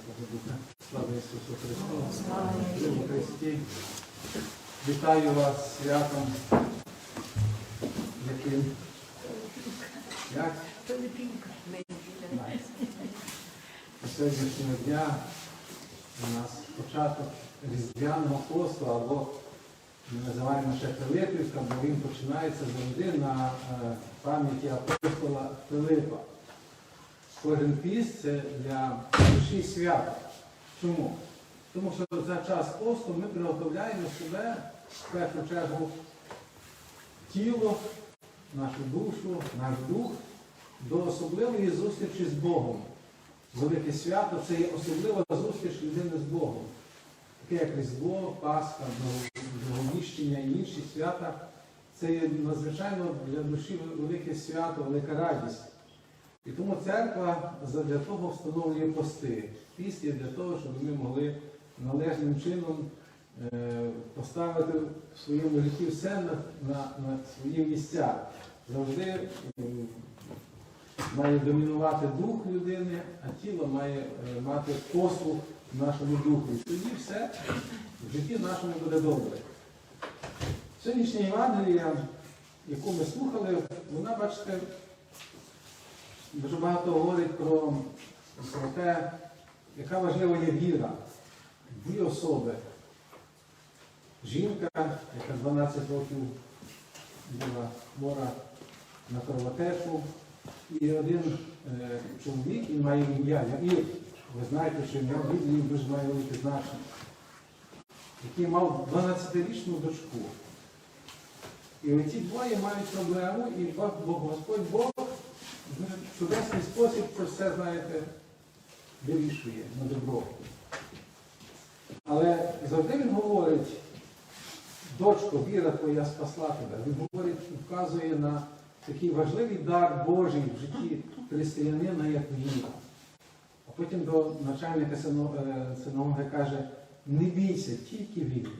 Святого Духа. Слава Ісусу Христу! Слава Христі! Вітаю вас святом, яким як сьогоднішнього дня у нас початок різдвяного посту, або ми називаємо ще Пилипівка, бо він починається завжди на е, пам'яті апостола Пилипа. Кожен піст це для душі свята. Чому? Тому що за час посту ми приготовляємо себе в першу чергу тіло, нашу душу, наш дух до особливої зустрічі з Богом. Велике свято це є особлива зустріч людини з Богом. Таке як Різдво, Пасха, Благовіщення і інші свята. Це є надзвичайно для душі велике свято, велика радість. І тому церква для того встановлює пости. Піст є для того, щоб ми могли належним чином е, поставити в своєму житті все на, на, на свої місця. Завжди е, має домінувати дух людини, а тіло має е, мати послуг нашому духу. І тоді все в житті нашому буде добре. Сьогоднішня Євангелія, яку ми слухали, вона, бачите, дуже багато говорить про, про те, яка важлива є віра. Дві особи. Жінка, яка 12 років була хвора на кровотечу, і один е, чоловік, він має ім'я Яїр. Ви знаєте, що ім'я в Біблії дуже має велике значення, який мав 12-річну дочку. І оці двоє мають проблему, і Господь Бог в чудесний спосіб це все, знаєте, вирішує на добро. Але завжди він говорить, дочко, віра твоя спасла тебе. Він говорить вказує на такий важливий дар Божий в житті християнина, як віра. А потім до начальника синагоги каже, не бійся, тільки віри.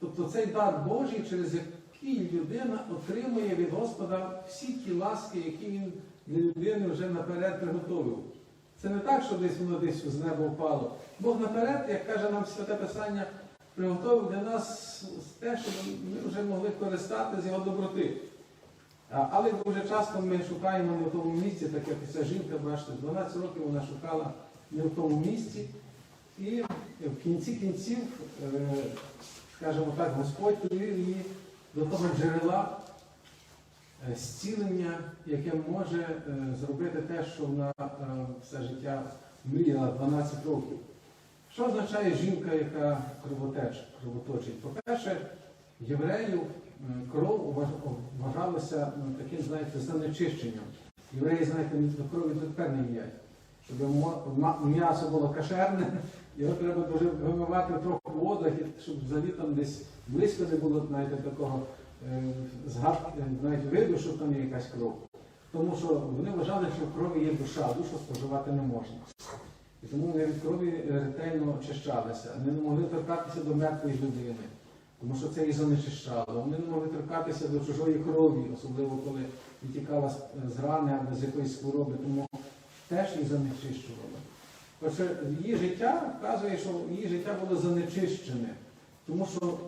Тобто цей дар Божий, через який людина отримує від Господа всі ті ласки, які він для людини вже наперед приготовив. Це не так, що десь воно десь з неба впало. Бог наперед, як каже нам Святе Писання, приготовив для нас те, щоб ми вже могли користати з його доброти. Але дуже часто ми шукаємо не в тому місці, так як ця жінка, бачите, 12 років вона шукала не в тому місці. І в кінці кінців, скажімо так, Господь привів її до того джерела зцілення, яке може зробити те, що вона все життя мріяла 12 років. Що означає жінка, яка кровоточить? По-перше, євреїв кров вважалася таким, знаєте, занечищенням. Євреї, знаєте, до крові тепер не їдять. Щоб м'ясо було кашерне, його треба дуже вимивати трохи водах, щоб взагалі там десь близько не було знаєте, такого згадки, навіть виду, що там є якась кров. Тому що вони вважали, що в крові є душа, душу споживати не можна. І тому вони від крові ретельно очищалися. Вони не могли торкатися до мертвої людини, тому що це їх занечищало. Вони не могли торкатися до чужої крові, особливо коли відтікала з рани або з якоїсь хвороби, тому теж їх занечищувало. Отже, її життя вказує, що її життя було занечищене, тому що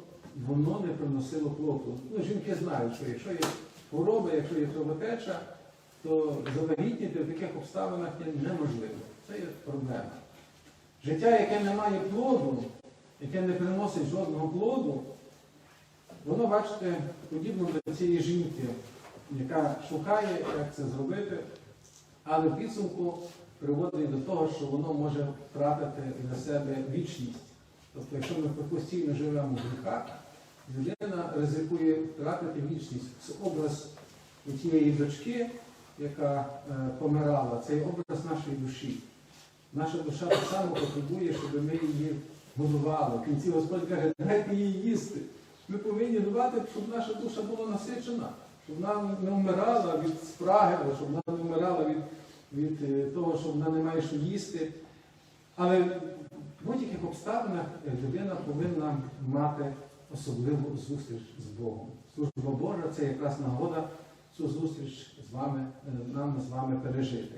воно не приносило плоду. Ну, Жінки знають, що якщо є хвороба, якщо є кровотеча, то завагітніти в таких обставинах є неможливо. Це є проблема. Життя, яке не має плоду, яке не приносить жодного плоду, воно, бачите, подібно до цієї жінки, яка шукає, як це зробити, але в підсумку приводить до того, що воно може втратити для себе вічність. Тобто, якщо ми постійно живемо в гріхах, людина ризикує втратити вічність. Це образ тієї дочки, яка е, помирала, це образ нашої душі. Наша душа так само потребує, щоб ми її годували. В кінці Господь каже, дайте їй їсти. Ми повинні дбати, щоб наша душа була насичена, щоб вона не вмирала від спраги, щоб вона не вмирала від, від того, що вона не має що їсти. Але в будь-яких обставинах людина повинна мати особливу зустріч з Богом. Служба Божа це якраз нагода цю зустріч з вами, нам з вами пережити.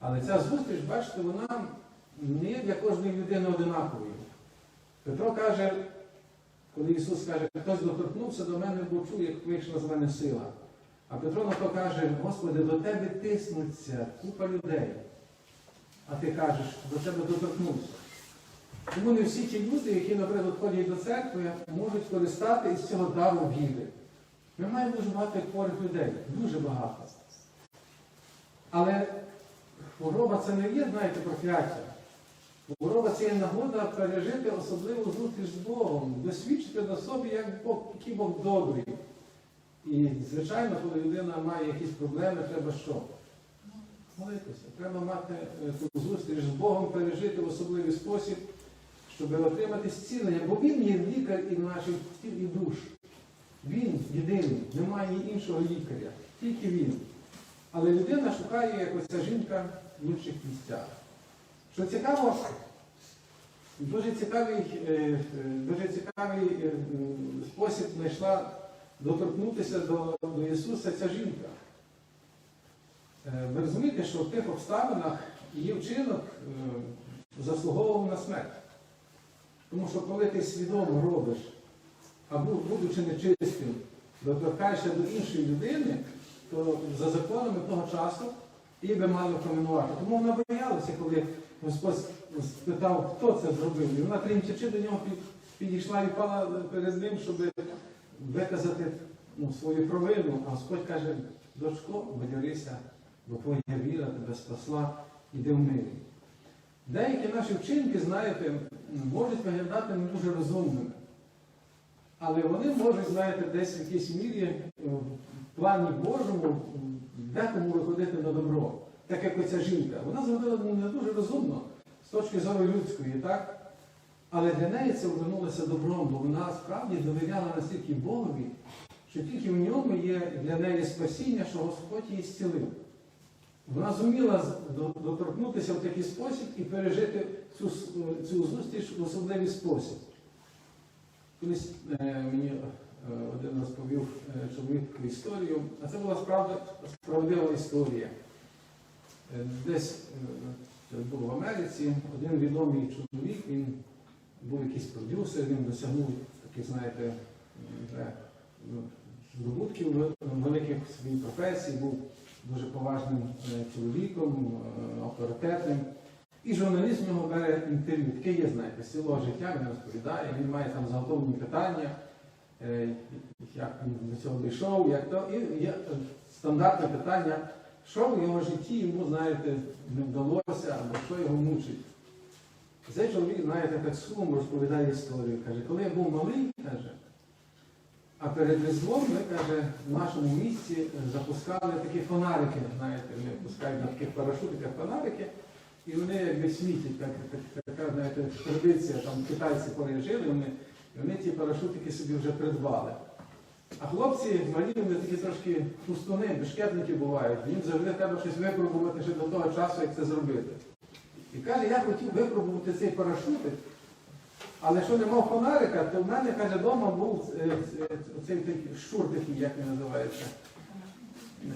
Але ця зустріч, бачите, вона не є для кожної людини одинаковою. Петро каже, коли Ісус каже, хтось доторкнувся до мене, бо чує, як вийшла з мене сила. А Петро на то каже, Господи, до тебе тиснуться купа людей. А ти кажеш, до тебе доторкнувся. Тому не всі ті люди, які, наприклад, ходять до церкви, можуть користати із цього дару віри. Ми маємо дуже багато хворих людей, дуже багато. Але хвороба це не є, знаєте, прокляття. Хвороба це є нагода пережити особливу зустріч з Богом, досвідчити на собі, як Бог, який Бог добрий. І, звичайно, коли людина має якісь проблеми, треба що? Молитися. Треба мати е, ту зустріч з Богом, пережити в особливий спосіб, щоб отримати зцілення. Бо Він є лікар і наших тіл і душ. Він єдиний, немає іншого лікаря, тільки він. Але людина шукає, як оця жінка, в інших місцях. Що цікаво, дуже цікавий, е, е, дуже цікавий спосіб знайшла доторкнутися до, до Ісуса ця жінка. Е, Ви розумієте, що в тих обставинах її вчинок е, заслуговував на смерть. Тому що коли ти свідомо робиш, або будучи нечистим, доторкаєшся до іншої людини, то за законами того часу її би мали промінувати. Тому вона боялася, коли Господь спитав, хто це зробив. І вона тремтячи до нього підійшла і впала перед ним, щоб виказати ну, свою провину. А Господь каже, дочко, бадьорися, бо твоя віра тебе спасла, іди в мирі. Деякі наші вчинки, знаєте, можуть виглядати не дуже розумними. Але вони можуть, знаєте, десь в якійсь мірі е, в плані Божому декому виходити на добро. Так як оця жінка. Вона зробила ну, не дуже розумно з точки зору людської, так? Але для неї це обернулося добром, бо вона справді довіряла настільки Богові, що тільки в ньому є для неї спасіння, що Господь її зцілив. Вона зуміла доторкнутися в такий спосіб і пережити цю, цю зустріч в особливий спосіб. Колись е, мені е, один розповів е, чоловік таку історію, а це була справда, справдива історія. Е, Десь це було в Америці, один відомий чоловік, він був якийсь продюсер, він досягнув таких, знаєте, ну, здобутків великих в своїй професії, був дуже поважним е, чоловіком, е, авторитетним. І журналіст в нього бере інтерв'ю. Таке є, знаєте, село життя, він розповідає, він має там заготовлені питання, е, як він до цього дійшов, як то. І є стандартне питання, що в його житті йому, знаєте, не вдалося, або що його мучить. Цей чоловік, знаєте, так сумом розповідає історію. Каже, коли я був малий, каже, а перед Різдвом ми, каже, в нашому місті е, запускали такі фонарики, знаєте, вони пускають на таких парашутиках фонарики, і вони якби світять, так, так, така, знаєте, традиція, там китайці пережили, вони, і вони ці парашутики собі вже придбали. А хлопці малі, вони такі трошки пустуни, бешкетники бувають, їм завжди треба щось випробувати ще до того часу, як це зробити. І каже, я хотів випробувати цей парашутик, але що не мав фонарика, то в мене, каже, вдома був е, е, цей щур такий, як він називається, е,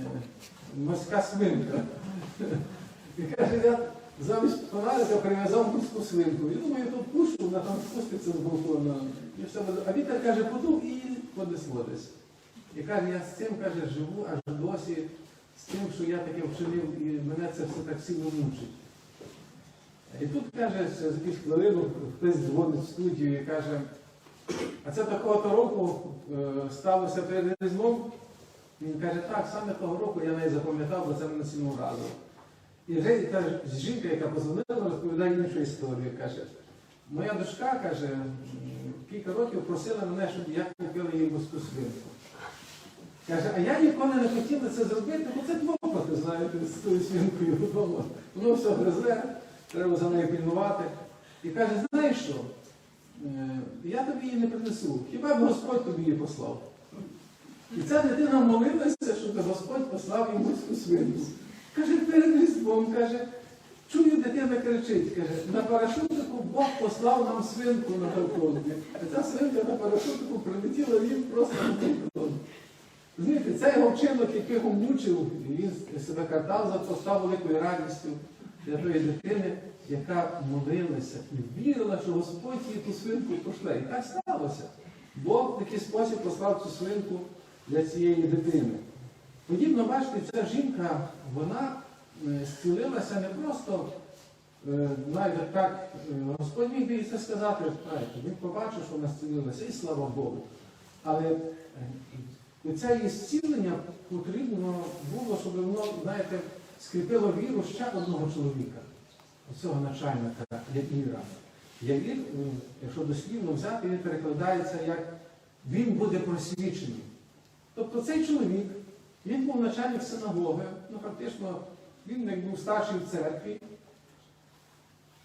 морська свинка. І каже, я замість фонарика прив'язав морську свинку. І думаю, тут пушу, вона там спуститься з балкона. І все. А вітер каже, подув і понесло десь. І каже, я з цим каже, живу аж досі, з тим, що я таке вчинив, і мене це все так сильно мучить. І тут каже, за якусь хвилину хтось дзвонить в студію і каже, а це такого-то року е, сталося перед Різдвом. Він каже, так, саме того року я навіть запам'ятав, бо це мене сильно вразило. І вже каже, жінка, яка позвонила, розповідає іншу історію. Каже, моя дочка каже, кілька років просила мене, щоб я купила їй морську свинку. Каже, а я ніколи не хотіла це зробити, бо це клопоти, знаєте, з тою свинкою вдома. Воно все гризе, треба за нею пільнувати. І каже, знаєш що? Е, Я тобі її не принесу. Хіба б Господь тобі її послав? І ця дитина молилася, щоб Господь послав їй морську свинку. Каже, перед Різдвом, каже, чую, дитина кричить, каже, на парашутику Бог послав нам свинку на балконі. А ця свинка на парашутику прилетіла їм просто на балкон. Розумієте, це його вчинок, який мучив, він себе картав за то, став великою радістю. Для тої дитини, яка молилася і вірила, що Господь їй ту свинку пошле. І так сталося. Бог в такий спосіб послав цю свинку для цієї дитини. Подібно, бачите, ця жінка, вона е, зцілилася не просто, е, навіть так, е, Господь міг би це сказати, він побачив, що вона зцілилася, і слава Богу. Але це її зцілення потрібно було, щоб воно, знаєте, скріпило віру ще одного чоловіка, цього начальника Яїра. Яїр, е, якщо дослівно взяти, він перекладається як він буде просвічений. Тобто цей чоловік, він був начальник синагоги, ну фактично він як був старший в церкві.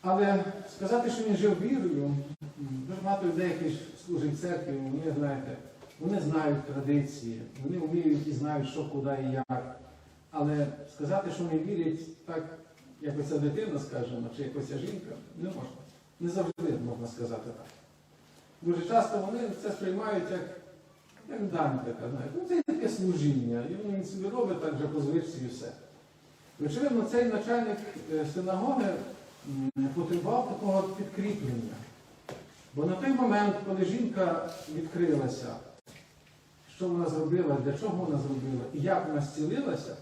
Але сказати, що він жив вірою, дуже багато людей, які служать в церкві, вони знаєте, вони знають традиції, вони вміють і знають, що, куди і як. Але сказати, що вони вірять так, як оця дитина, скажімо, чи якось ця жінка, не можна. Не завжди можна сказати так. Дуже часто вони це сприймають як, як дань така, знаєте. Ну, це таке служіння, і він собі робить так вже по звичці і все. Очевидно, цей начальник е, синагоги потребував такого підкріплення. Бо на той момент, коли жінка відкрилася, що вона зробила, для чого вона зробила і як вона зцілилася,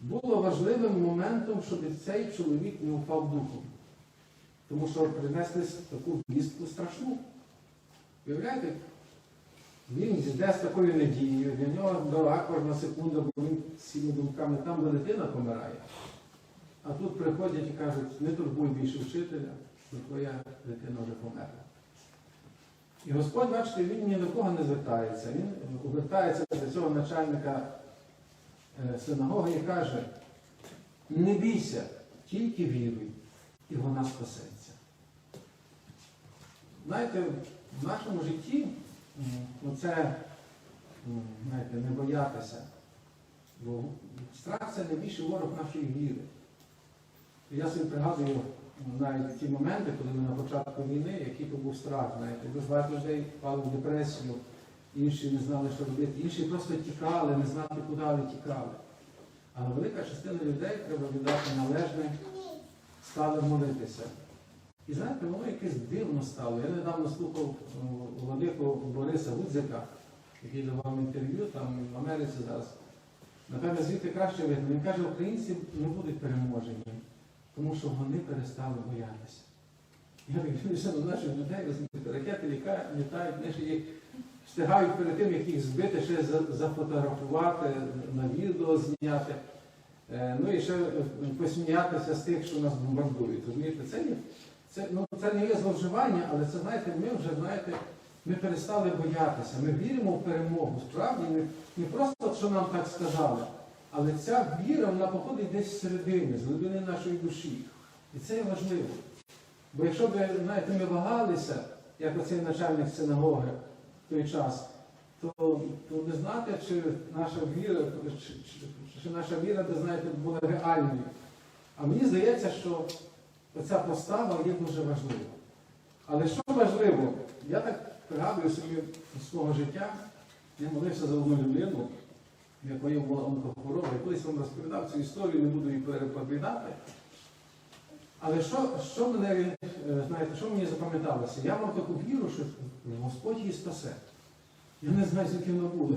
було важливим моментом, щоб цей чоловік не впав духом. Тому що принесли таку вістку страшну. Уявляєте? Він йде з такою надією, для нього дорога кожна секунда, бо він цими думками, там де дитина помирає. А тут приходять і кажуть, не турбуй більше вчителя, бо твоя дитина вже померла. І Господь, бачите, він ні до кого не звертається. Він обертається до цього начальника синагоги і каже, не бійся, тільки віруй, і вона спасеться. Знаєте, в нашому житті це знаєте, не боятися. Бо страх це найбільший ворог нашої віри. Я собі пригадую навіть ті моменти, коли ми на початку війни, який то був страх, знаєте, дуже багато людей впали в депресію, інші не знали, що робити, інші просто тікали, не знати, куди тікали. Але велика частина людей треба віддати належне, стали молитися. І знаєте, воно якесь дивно стало. Я недавно слухав о, владику Бориса Гудзика, який давав інтерв'ю там в Америці зараз. Напевно, звідти краще видно. Він каже, українці не будуть переможені, тому що вони перестали боятися. Я так дивлюся на наших людей, ракети літають, ще їх встигають перед тим, як їх збити, ще зафотографувати, на відео зняти. Е, Ну і ще е, посміятися з тих, що нас бомбардують. Розумієте, це, це, ну, це не є зловживання, але це, знаєте, ми вже, знаєте, ми перестали боятися. Ми віримо в перемогу. Справді, не, не просто, що нам так сказали, але ця віра, вона походить десь зсередини, з глибини нашої душі. І це є важливо. Бо якщо б, знаєте, ми вагалися, як оцей начальник синагоги той час, то, то не знати, чи наша віра, чи, чи, чи наша віра, де, знаєте, була реальною. А мені здається, що оця постава є дуже важлива. Але що важливо, я так пригадую собі свого життя, я молився за одну людину, в якої була онкохвороба. Я колись вам розповідав цю історію, не буду її переповідати. Але що, що мене, знаєте, що мені запам'яталося? Я мав таку віру, що Господь її спасе. Я не знаю, звідки воно було.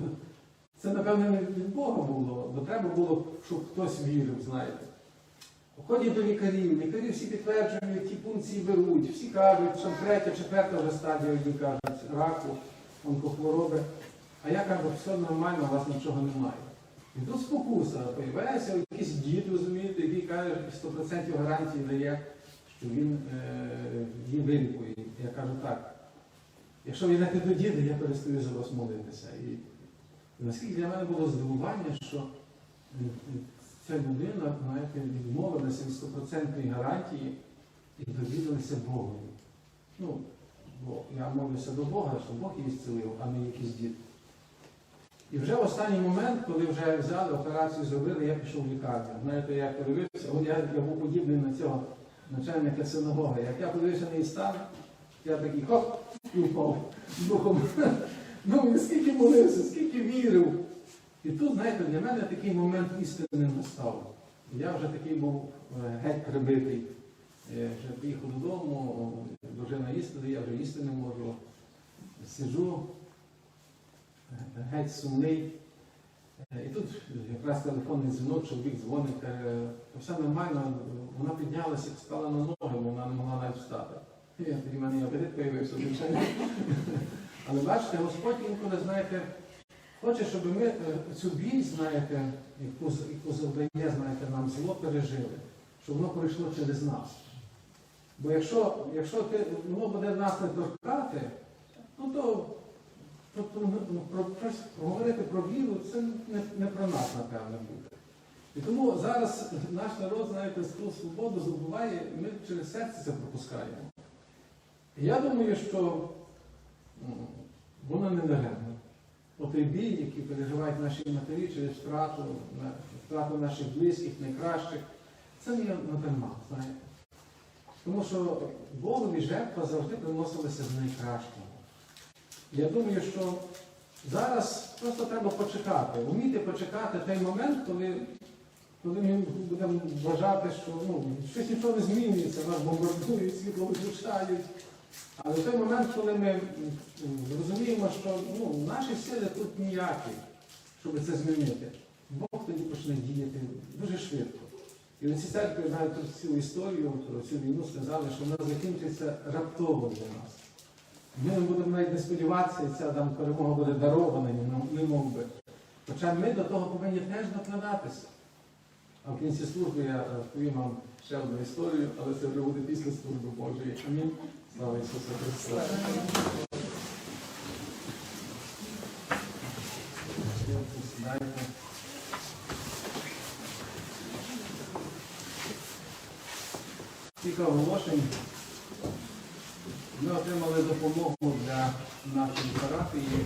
Це, напевно, не від Бога було, бо треба було, щоб хтось вірив, знаєте. Ходять до лікарів, лікарі всі підтверджують, ті пункції беруть, всі кажуть, що третя, четверта вже стадія, одні кажуть, раку, онкохвороби. А я кажу, все нормально, у вас нічого немає. І тут спокуса, появляється якийсь дід, розумієте, який каже, 100% гарантії дає, він е, її вилікує. Я кажу так. Якщо ви йдете до діда, я перестаю за вас молитися. І, наскільки для мене було здивування, що е, е, ця людина, знаєте, відмовилася від стопроцентної гарантії і довірилася Богу. Ну, бо я молюся до Бога, що Бог її зцілив, а не якийсь дід. І вже в останній момент, коли вже взяли операцію, зробили, я пішов в лікарню. Знаєте, я подивився, я, я був подібний на цього начальника синагоги. Як я подивився на її стан, я такий хоп, і впав духом. Ну, скільки молився, скільки вірив. І тут, знаєте, для мене такий момент істини настав. я вже такий був е, геть прибитий. Я вже приїхав додому, дружина їсти, я вже їсти можу. Сиджу, е, геть сумний. Е, І тут якраз телефонний дзвінок, чоловік дзвонить, каже, все нормально, вона піднялася, стала на ноги, бо вона не могла навіть встати. І в мене апетит появився. Але бачите, Господь інколи, знаєте, хоче, щоб ми е, цю біль, знаєте, яку, яку завдає, знаєте, нам зло пережили, щоб воно пройшло через нас. Бо якщо, якщо ти, воно буде нас не торкати, ну то Тобто ну, ну, про, про, говорити про віру це не, не про нас, напевно, буде. І тому зараз наш народ, знаєте, ту свободу здобуває, і ми через серце це пропускаємо. Я думаю, що воно не даремно. Отой біль, який переживають наші матері через втрату, втрату наших близьких, найкращих, це не надарма, знаєте. Тому що Богові жертва завжди приносилася з найкращого. Я думаю, що зараз просто треба почекати, вміти почекати той момент, коли, коли ми будемо вважати, що ну, щось нічого не змінюється, нас бомбардують, світло виключають. Але в той момент, коли ми розуміємо, що ну, наші сили тут ніякі, щоб це змінити, Бог тоді почне діяти дуже швидко. І оці церкви тут цю історію, про цю війну сказали, що вона закінчиться раптово для нас. Ми не будемо навіть не сподіватися, ця там перемога буде дарована, не, мов би. Хоча ми до того повинні теж докладатися. А в кінці служби я е, розповім вам ще одну історію, але це вже буде після служби Божої. Амінь. Слава Ісусу Христу. Кілька оголошень. Отримали допомогу для нашої парафії,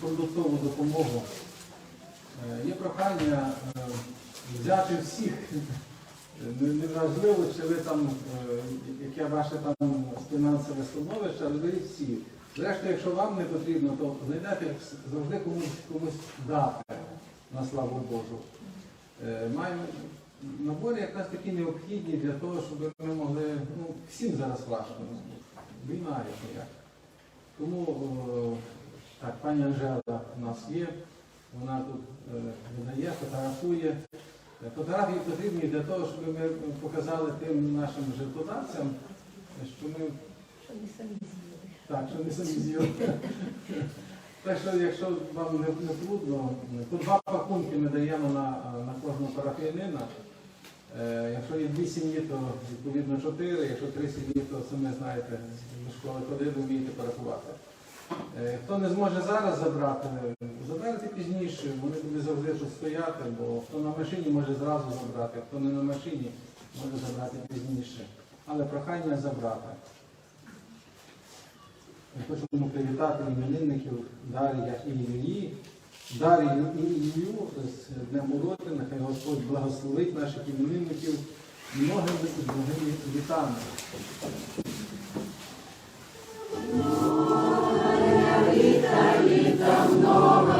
продуктову допомогу. Е, Є прохання е, взяти всіх, Не- неважливо, чи ви там, е, яке ваше там фінансове становище, але беріть всі. Зрештою, якщо вам не потрібно, то знайдете завжди комусь, комусь дати на славу Божу. Маємо набори якраз такі необхідні для того, щоб ми могли, ну, всім зараз важко. Війна як ніяк. Тому о, так, пані Анжела у нас є, вона тут е, видає, фотографує. Е, Фотографії потрібні для того, щоб ми показали тим нашим жертводавцям, що ми Щоб не самі з'їли. так, що не самі з'їли. Так що, якщо вам не, не трудно, по два пакунки ми даємо на, на кожного парафіянина. Е, якщо є дві сім'ї, то відповідно чотири, якщо три сім'ї, то самі знаєте, до школи ходили, вмієте порахувати. Е, хто не зможе зараз забрати, заберете пізніше, вони будуть завжди тут стояти, бо хто на машині може зразу забрати, хто не на машині може забрати пізніше. Але прохання забрати. Хочемо привітати іменинників Дар'я і Ілії. Дар'ю і Ілію з Днем уроки, нехай Господь благословить наших іменинників многими і многими літа, Ну,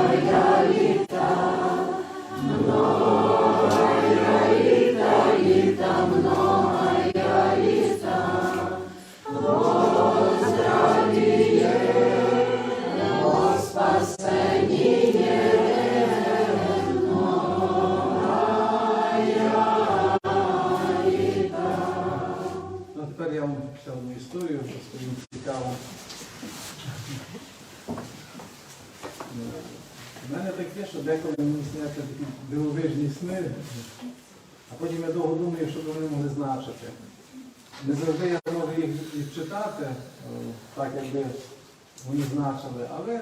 могли. Не завжди я можу їх і читати, е, так якби вони значили, але,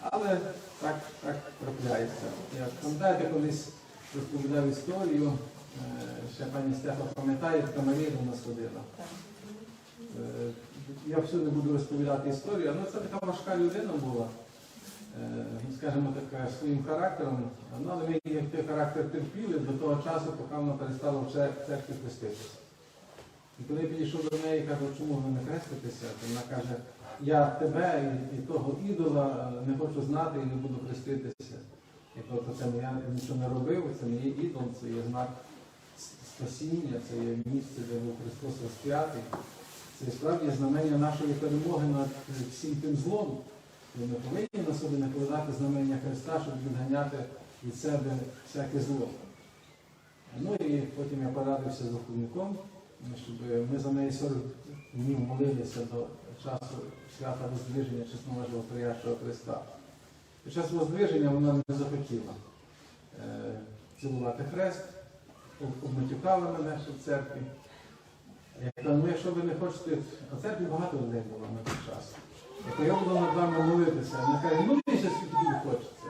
але так, так трапляється. Я пам'ятаєте, колись розповідав історію, е, ще пані Стефа пам'ятає, яка Марія до нас ходила. Е, Я всюди буду розповідати історію, але це така важка людина була, скажімо так, своїм характером. Ну, але ми той характер терпіли до того часу, поки вона перестала в церкві хреститися. І коли я підійшов до неї і кажу, чому ви не хреститеся, то вона каже, я тебе і, і того ідола е, не хочу знати і не буду хреститися. І тобто це я нічого не робив, це не є ідол, це є знак спасіння, це є місце, де був Христос розп'ятий. Це справді знамення нашої перемоги над всім тим злом. Ми повинні на собі накладати знамення Христа, щоб відганяти від себе всяке зло. Ну і потім я порадився з духовником, щоб ми за неї 40 днів молилися до часу свята Воздвиження чесноважого Троящого Христа. Під час Воздвиження вона не захотіла е, цілувати хрест, об- обматюкала мене ще в церкві. Я кажу, ну якщо ви не хочете, а церкві багато людей було на той час. Я я буду над вами молитися. Вона каже, ну мені ще тобі хочеться.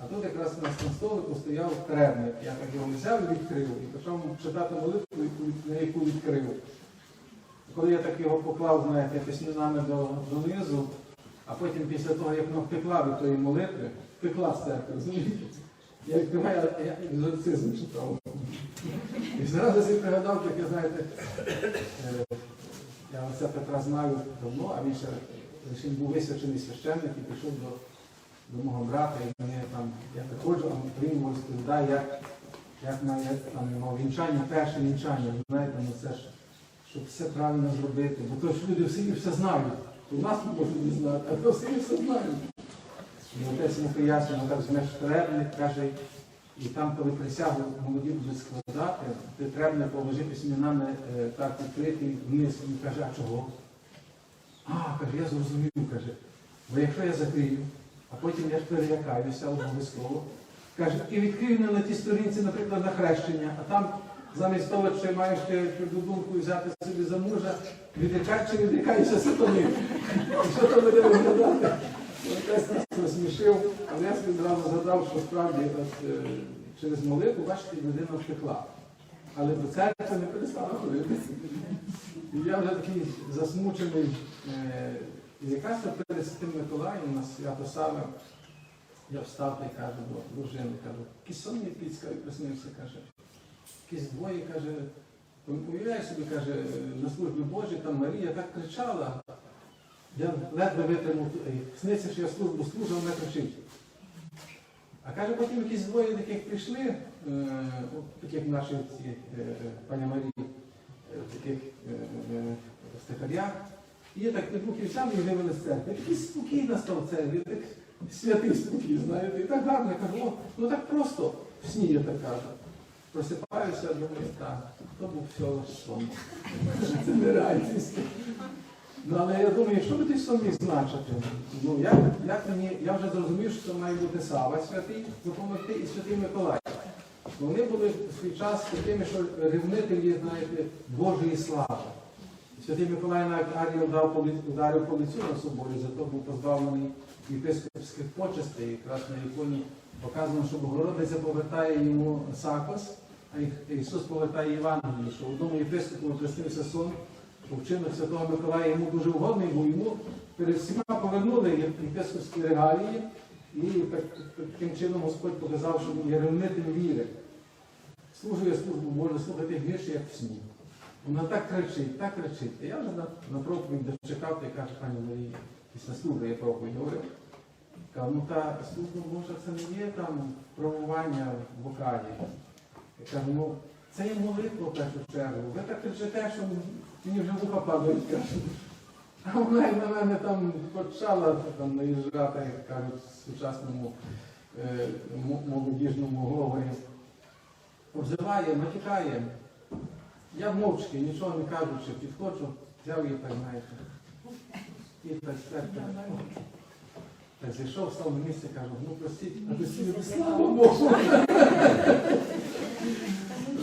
А тут якраз на столику стояв требник. Я так його взяв і відкрив і почав читати молитву, на яку відкрив. Коли я так його поклав, знаєте, письменами до, донизу, а потім після того, як вона втекла від тої молитви, втекла з церкви, розумієте? Я відкриваю, я екзорцизм читав. І зразу собі пригадав, таке, знаєте, е, я оце Петра знаю давно, а він ще лише був висвячений священник і пішов до, до мого брата, і мене там, я приходжу, а він розповідає, як, як на там, вінчання, перше вінчання, знаєте, ну це ж, щоб все правильно зробити, бо то ж люди в селі все знають. У нас не можуть не знати, а то в селі все знають. І отець йому пояснює, він каже, візьмеш требник, каже, і там, коли присягу молоді будуть складати, ти требник положи письменами е, так відкритий вниз. Він каже, а чого? Каже, я зрозумів, каже. Бо якщо я закрию, а потім я ж перелякаюся обов'язково. Каже, і відкрию на тій сторінці, наприклад, на хрещення, а там замість того, що маєш думку взяти собі за мужа, відрікай чи відрікаєшся сатани. Що то буде виглядати? Отець нас розсмішив, але я собі одразу згадав, що справді е, через молитву, бачите, людина втекла. Але до церкви не перестала ходити. І я вже такий засмучений. Е, і якраз перед Святим Миколаєм на свято Саве я встав та й кажу до дружини, кажу, якийсь сон мені приснився, каже. Якісь двоє, каже, уявляю собі, каже, на службі Божій, там Марія так кричала. Я ледве витримав, е, сниться, що я службу служу, вона кричить. А каже, потім якісь двоє таких прийшли, е, наші ці, е, е, пані Марії, таких стихарях. Я так взяв і вивели з церкви. Такий спокійно став церкві, так святий спокій, знаєте, і так гарно. Кажу, ну так просто в сні я так кажу. Просипаюся, думаю, так, то був всього сон. Це не реальність. Ну, але я думаю, що би той сон значити? Ну, як, як мені, я вже зрозумів, що це має бути Сава святий, допомогти і святий Миколай. Вони були в свій час такими, що ревнителі, знаєте, Божої слави. Святий Миколай навіть Арію ударив по лицю на собою, зато був позбавлений єпископських почестей. Якраз на іконі показано, що Богородиця повертає йому сакос, а Ісус повертає Євангелію, що одному єпископу приснився сон, що вчинок Святого Миколая йому дуже угодний, бо йому перед всіма повернули єпископські регалії, і таким чином Господь показав, що він є ревнитель віри. Служує службу, може слухати гірше, як в сні. Вона так кричить, так кричить. І я вже на, на проповідь дочекав, та каже, пані Марія, після служби проповідь говорив. Кажу, ну та служба Божа це не є там промування в вокалі. Я кажу, ну це є молитва в першу чергу. Ви так кричите, що мені вже вуха падають, кажу. А вона й на мене там почала там, наїжджати, як кажуть, сучасному е, молодіжному говорі. Обзиває, матюкає. Я мовчки, нічого не кажучи, підходжу, взяв її так, знаєте. І так, так, так. Так зайшов, став на місце, кажу, ну простіть, а ти собі слава Богу.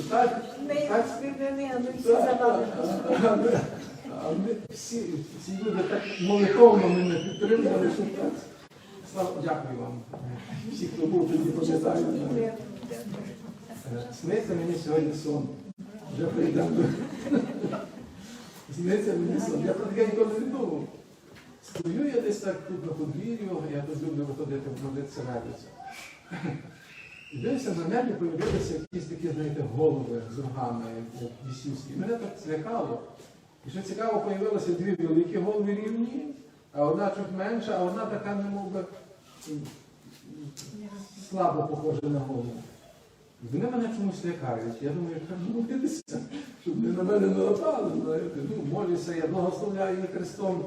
Так, так, а ми всі люди так молитовно мене підтримували, що так. Слава, дякую вам. Всі, хто був тоді, пам'ятають. Мене. Сниться мені сьогодні сон. Вже прийдемо. Сниться мені сон. Я про таке ніколи не думав. Стою я десь так тут на подвір'ю, я тут люблю виходити молитися радіться. І дивися, на небі появилися якісь такі, знаєте, голови з рогами, як вісівські. Мене так злякало. І що цікаво, появилися дві великі голови рівні, а одна чуть менша, а одна така, немов би, слабо похоже на голову. Вони мене чомусь лякають. Я думаю, як треба молитися, щоб не на мене не напали. Ну, молюся, я благословляю її Христом.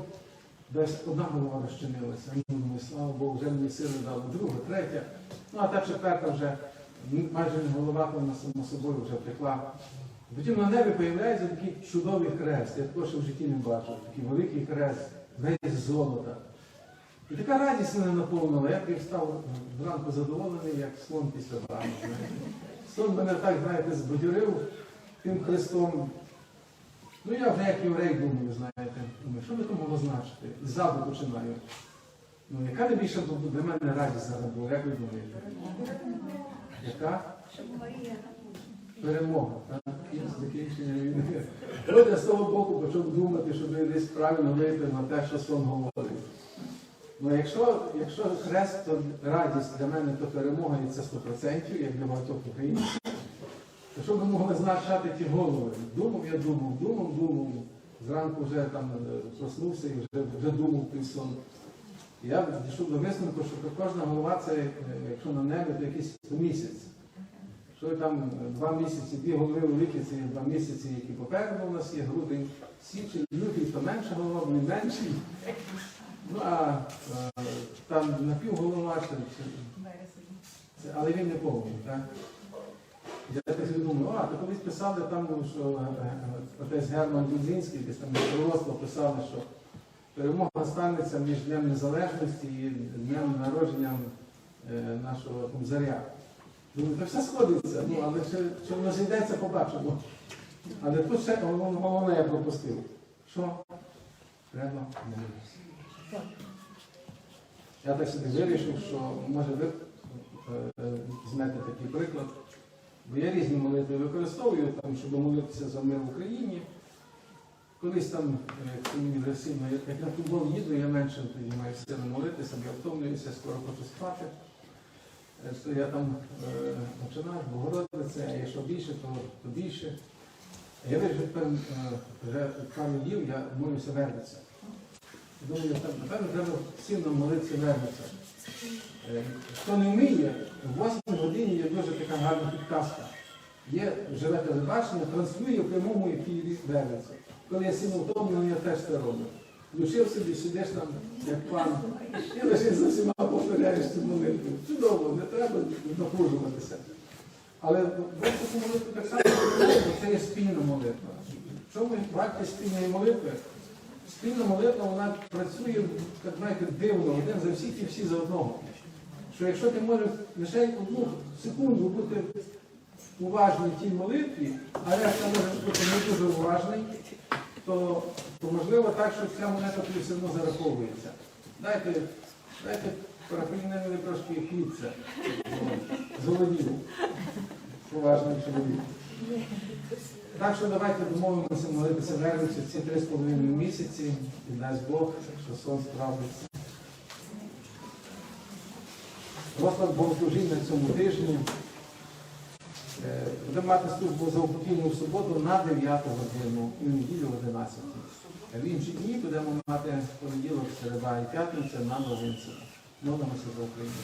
Десь одна голова розчинилася. Ну, думаю, слава Богу, вже мені сили дали, друга, третя. Ну, а та четверта вже майже не голова, вона само собою вже втекла. Потім на небі з'являється такий чудовий хрест. Я такого ще в житті не бачив. Такий великий хрест, весь золота. І така радість мене наповнила. Я такий встав зранку задоволений, як слон після брани. Сон мене так, знаєте, збудюрив тим хрестом. Ну я вже як єврей думаю, знаєте, думаю, що би то могло значити? Ззаду починаю. Ну, яка найбільша для мене радість зараз була, як ви думаєте? Яка? Щоб Марія Перемога. закінчення війни. От я з того боку почав думати, щоб десь правильно вийти на те, що сон говорить. Ну, якщо, якщо хрест, то радість для мене то перемога, і це 100%, як для багатьох українців, то що би могли значати ті голови? Думав, я думав, думав, думав. Зранку вже там е, проснувся і вже, вже думав той сон. Я дійшов до висновку, що кожна голова це, е, якщо на небі, то якийсь місяць. Що там е, два місяці, дві голови великі, це є два місяці, які попереду у нас є, грудень, січень, лютий, то менша голова, вони менші. Ну а е, там напівголова, це, але він не повний, так? Я так собі думаю, а, то колись писали там, ну, що е, е, отець Герман Дудзинський, десь там пророцтво писали, що перемога станеться між Днем Незалежності і днем народження е, нашого Кобзаря. Думаю, то все сходиться, ну, але ще, що воно зійдеться, побачимо. Але тут ще головне я пропустив. Що? Треба молитися. Я так собі вирішив, що може ви е, візьмете такий приклад. Бо я різні молитви використовую, там, щоб молитися за мир в Україні. Колись там, е, як мені вже сильно, як на футбол їду, я менше маю сили молитися, я втомлююся, скоро хочу спати. Е, То я там е, починаю, Богородиця, а якщо більше, то, то більше. Я вирішив, е, вже пару днів я молюся вернеться. Думаю, так, напевно, треба всім нам молитися вернеться. Е, Хто не вміє, в 8 годині є дуже така гарна підказка. Є живе телебачення, транслює в прямому ефірі вернеться. Коли я сильно втомлений, я теж це роблю. Включив собі, сидиш там, як пан, і лише за всіма повторяєш цю молитву. Чудово, не треба напружуватися. Але таку молитву так само, це є спільна молитва. В чому варто спільної молитви? Спільна молитва вона працює, так знаєте, дивно, один за всіх і всі за одного. Що якщо ти можеш лише одну секунду бути уважний в тій молитві, а решта може бути не дуже уважний, то, то можливо так, що ця монета тобі все одно зараховується. Дайте, дайте парафінені трошки хлібця. Золодів. Поважний чоловік. Так що давайте домовимося молитися вернуться ці три з половиною місяці і дасть Бог, що сон справиться. Розклад богослужінь на цьому тижні. Е, Будемо мати службу за упокійну в суботу на 9 годину і в неділю в 11. А в інші дні будемо мати понеділок, середа і п'ятниця на новинці. Молимося за Україну.